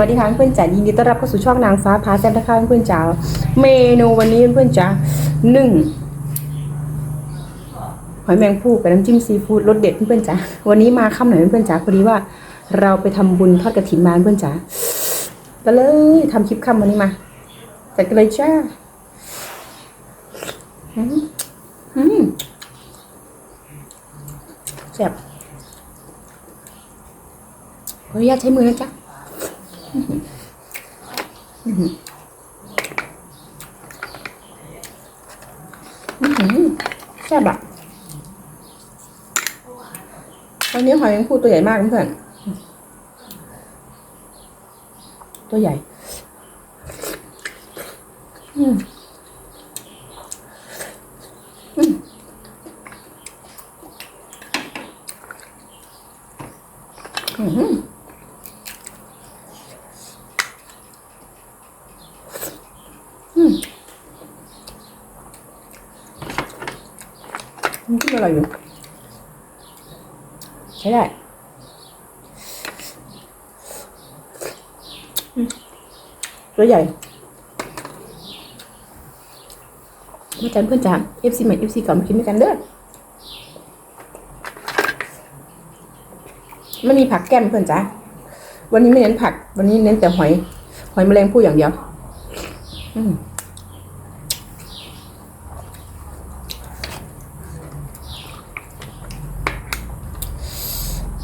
วัสดีค่ะเพื่อนจ๋ายินดีต้อนรับเข้าสู่ช่องนางฟ้าพาแซ่บนะคะเพื่อนจ๋าเมนูวันนี้เพื่อนจ๋าหนึ่งหอยแมงภู่กับน้ำจิ้มซีฟู้ดรสเด็ดเพื่อนจ๋าวันนี้มาค่ำหน่อยเพื่อนจ๋าพอดีว่า เราไปทำบุญทอดกระถินมาเพื่อนจ๋าก็เลยทำคลิปค่ำวันนี้มาจัดกันเลยจ้าอืมอืมแซ่บขออนุญาตใช้มือนะจ๊ะ แซ่บอะวันนี้หอยแมงภู่ตัวใหญ่มากเพื่อนๆตัวใหญ่ อืมอืมอื้อหืออืม มันก็อร่อยอยู่ใช้ได้อืมตัวใหญ่มาจันเพื่อนจ๋า FC ใหม่ FC เก่ามากินด้วยกันเด้อไม่มีผักแก้มเพื่อนจ๋าวันนี้ไม่เน้นผัก วันนี้เน้นแต่หอย หอยแมลงภู่อย่างเดียว อืม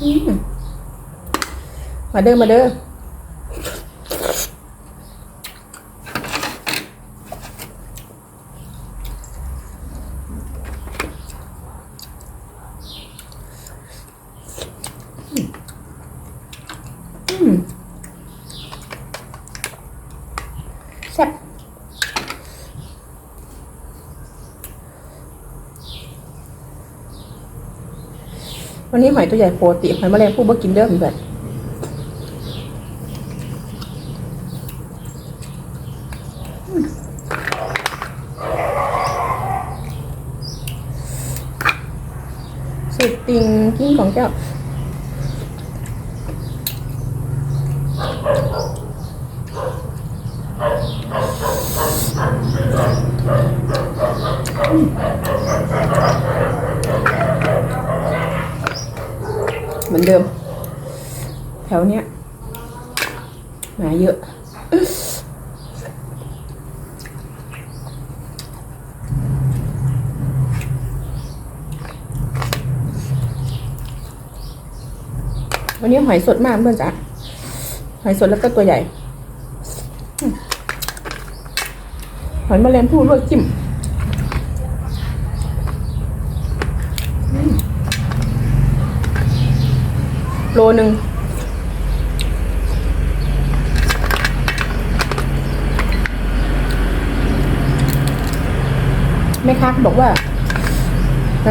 กิน มาเด้อมาเด้อมแซ่บ วันนี้หอยตัวใหญ่โปรติหอยแมลงผู้บ่กินเด้อมือนกันสุดติงกิ้งของเจ้า เหมือนเดิม แถวเนี้ยหมาเยอะ วันนี้หอยสดมากเพื่อนจ๋าหอยสดแล้วก็ตัวใหญ่อืมหอยแมลงภู่ลวกจิ้ม โลหนึ่งแม่ค้าบอกว่า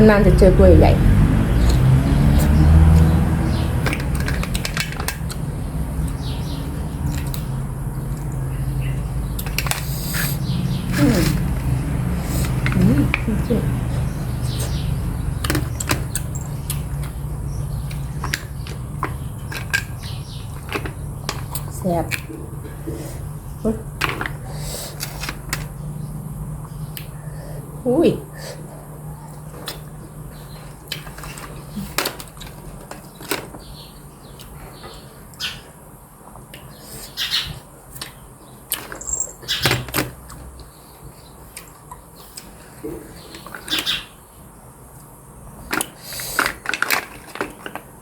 นานๆจะเจอตัวใหญ่ๆอืมอืมจริงๆแซ่บเฮ้ย อุ้ย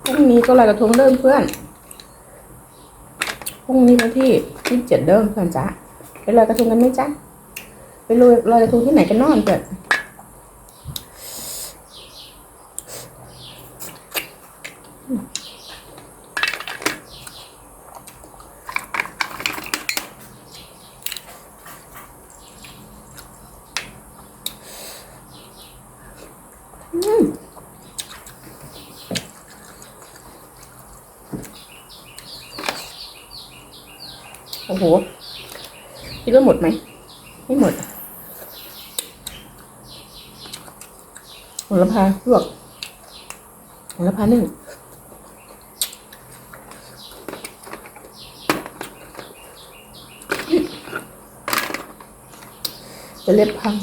พรุ่งนี้ก็ลอยกระทงเริ่มเพื่อน พรุ่งนี้วันที่ยี่สิบเจ็ดเริ่มเพื่อนจ้ะไปลอยกระทงกันไหมจ๊ะไปลอยลอยกระทงที่ไหนกันนอนเพื่อนอืม โหคิดว่าหมดไหม ไม่หมดผลพาลวกผลพาหนึ่งจะเล็บพัง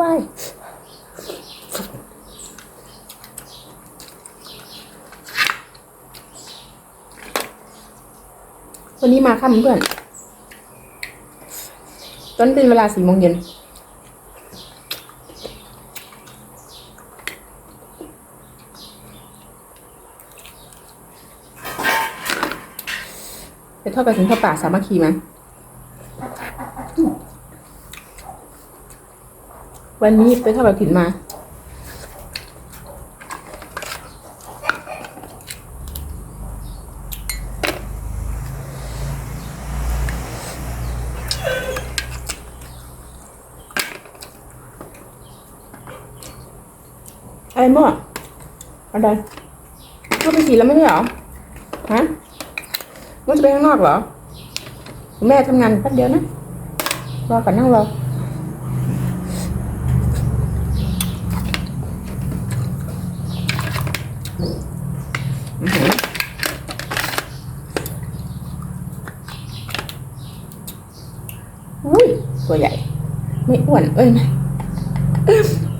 ว้าย วันนี้มาค่ำเพื่อนตอนเป็นเวลาสี่โมงเย็นไปทอดกระถิ่นทอดป่าสามัคคีมั้ยวันนี้ไปทอดกระถิ่นมา อะไรมั่วอะไรก็ไปฉีดแล้วไม่ใช่เหรอฮะว่าจะไปข้างนอกเหรอแม่ทำงานแป๊บเดียวนะรอก่อนนั่งรออื้อหืออุ้ยตัวใหญ่ ไม่อ้วนเอ้ยไม่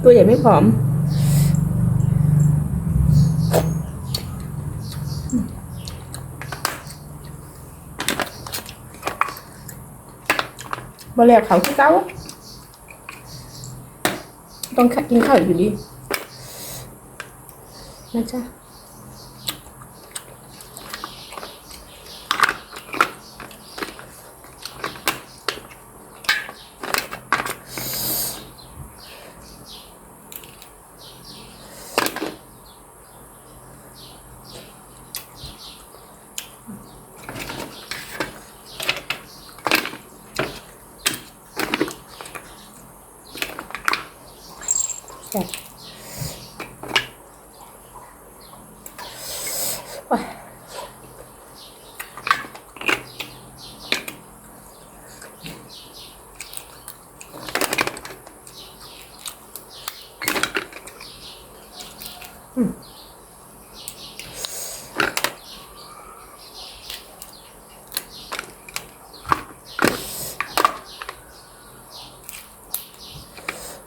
ตัวใหญ่ไม่ผอม บะแลกเขาที่เก้าต้องกินข้าวอยู่ดีนะจ๊ะ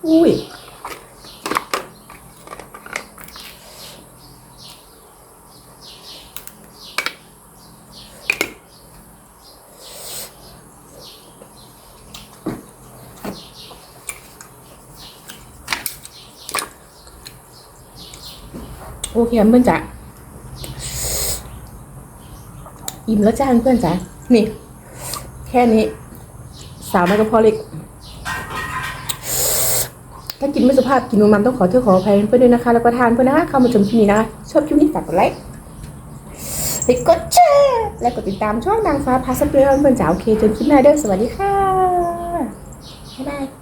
อุ้ยโอเคเพื่อนจ๋าอิ่มแล้วจ้าเพื่อนจ๋านี่ แค่นี้ สาวไม่ก็พอเล็ก ถ้ากินไม่สุภาพกินนูมันต้องขอโทษขออภัยเพื่อนด้วยนะคะ แล้วก็ทานเพื่อนนะคะเข้ามาชมคลิปนี้นะคะชอบคลิปนี้ฝากกดไลค์ไปกดแชร์และกดติดตามช่องนางฟ้าพาสเปรย์เพื่อนจ๋าโอเคจนคลิปหน้าเด้อสวัสดีค่ะบ๊ายบาย